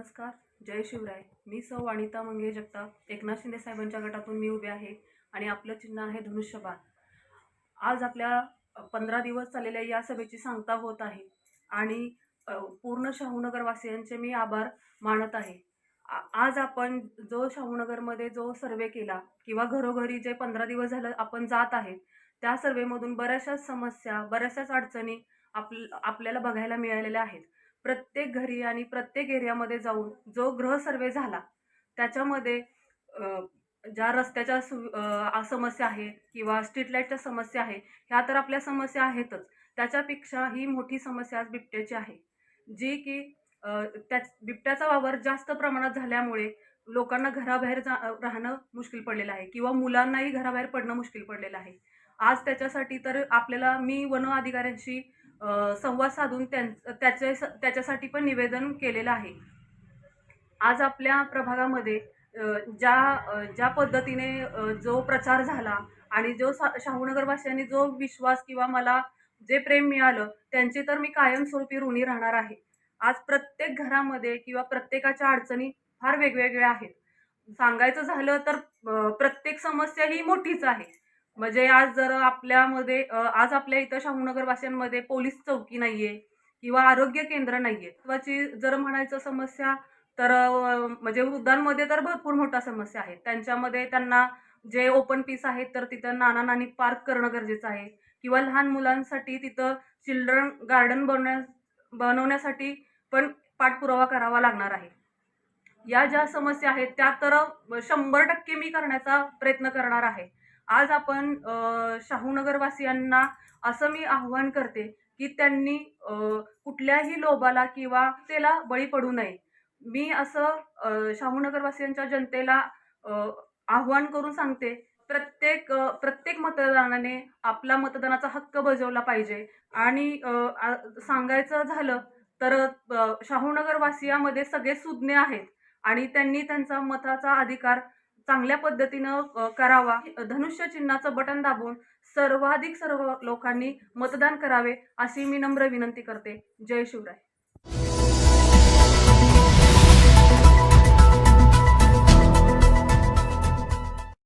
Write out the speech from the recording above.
नमस्कार जय शिवराय. मी सौ अनिता मंगे जगताप. एकनाथ शिंदे साहेबांच्या गटातून मी उभे आहे आणि आपलं चिन्ह आहे धनुष्यबाण. आज आपल्या पंधरा दिवस चाललेल्या या सभेची सांगता होत आहे आणि पूर्ण शाहूनगरवासियांचे मी आभार मानत आहे. आज आपण जो शाहूनगरमध्ये जो सर्वे केला किंवा घरोघरी जे पंधरा दिवस झालं आपण जात आहे त्या सर्वेमधून बऱ्याचशा समस्या बऱ्याचशाच अडचणी आप आपल्याला बघायला मिळालेल्या आहेत. प्रत्येक घरी आणि प्रत्येक एरियामध्ये जाऊन जो ग्रह सर्वे झाला त्याच्यामध्ये ज्या रस्त्याच्या सु समस्या आहेत किंवा स्ट्रीट लाईटच्या समस्या आहे ह्या तर आपल्या समस्या आहेतच. त्याच्यापेक्षा ही मोठी समस्या आज बिबट्याची आहे. जी की त्या बिबट्याचा वावर जास्त प्रमाणात झाल्यामुळे लोकांना घराबाहेर जा राहणं मुश्किल पडलेलं आहे किंवा मुलांनाही घराबाहेर पडणं मुश्किल पडलेलं आहे. आज त्याच्यासाठी तर आपल्याला मी वन अधिकाऱ्यांशी संवाद साधून त्यां त्याचे त्याच्यासाठी पण निवेदन केलेलं आहे. आज आपल्या प्रभागामध्ये ज्या ज्या पद्धतीने जो प्रचार झाला आणि जो सा शाहूनगरवासियांनी जो विश्वास किंवा मला जे प्रेम मिळालं त्यांची तर मी कायमस्वरूपी ऋणी राहणार आहे. आज प्रत्येक घरामध्ये किंवा प्रत्येकाच्या अडचणी फार वेगवेगळ्या आहेत. सांगायचं झालं तर प्रत्येक समस्या ही मोठीच आहे. म्हणजे आज जर आपल्यामध्ये आज आपल्या इथं शाहूनगरवासियांमध्ये पोलीस चौकी नाही आहे किंवा आरोग्य केंद्र नाही आहे जर म्हणायचं समस्या तर म्हणजे वृद्धांमध्ये तर भरपूर मोठ्या समस्या आहेत. त्यांच्यामध्ये त्यांना जे ओपन पीस आहेत तर तिथं नाना नानी पार्क करणं गरजेचं आहे. किंवा लहान मुलांसाठी तिथं चिल्ड्रन गार्डन बनवण्या बनवण्यासाठी पण पाठपुरावा करावा लागणार आहे. या ज्या समस्या आहेत त्या तर शंभर टक्के मी करण्याचा प्रयत्न करणार आहे. आज आपण शाहूनगरवासियांना असं मी आव्हान करते की त्यांनी कुठल्याही लोभाला किंवा त्याला बळी पडू नये. मी असं शाहूनगरवासियांच्या जनतेला आव्हान करून सांगते प्रत्येक प्रत्येक मतदानाने आपला मतदानाचा हक्क बजावला पाहिजे. आणि सांगायचं झालं तर शाहूनगरवासियामध्ये सगळे सुज्ञ आहेत आणि त्यांनी त्यांचा मताचा अधिकार चांगल्या पद्धतीनं करावा. धनुष्य चिन्हाचं बटन दाबून सर्वाधिक सर्व लोकांनी मतदान करावे अशी मी नम्र विनंती करते. जय शिवराय.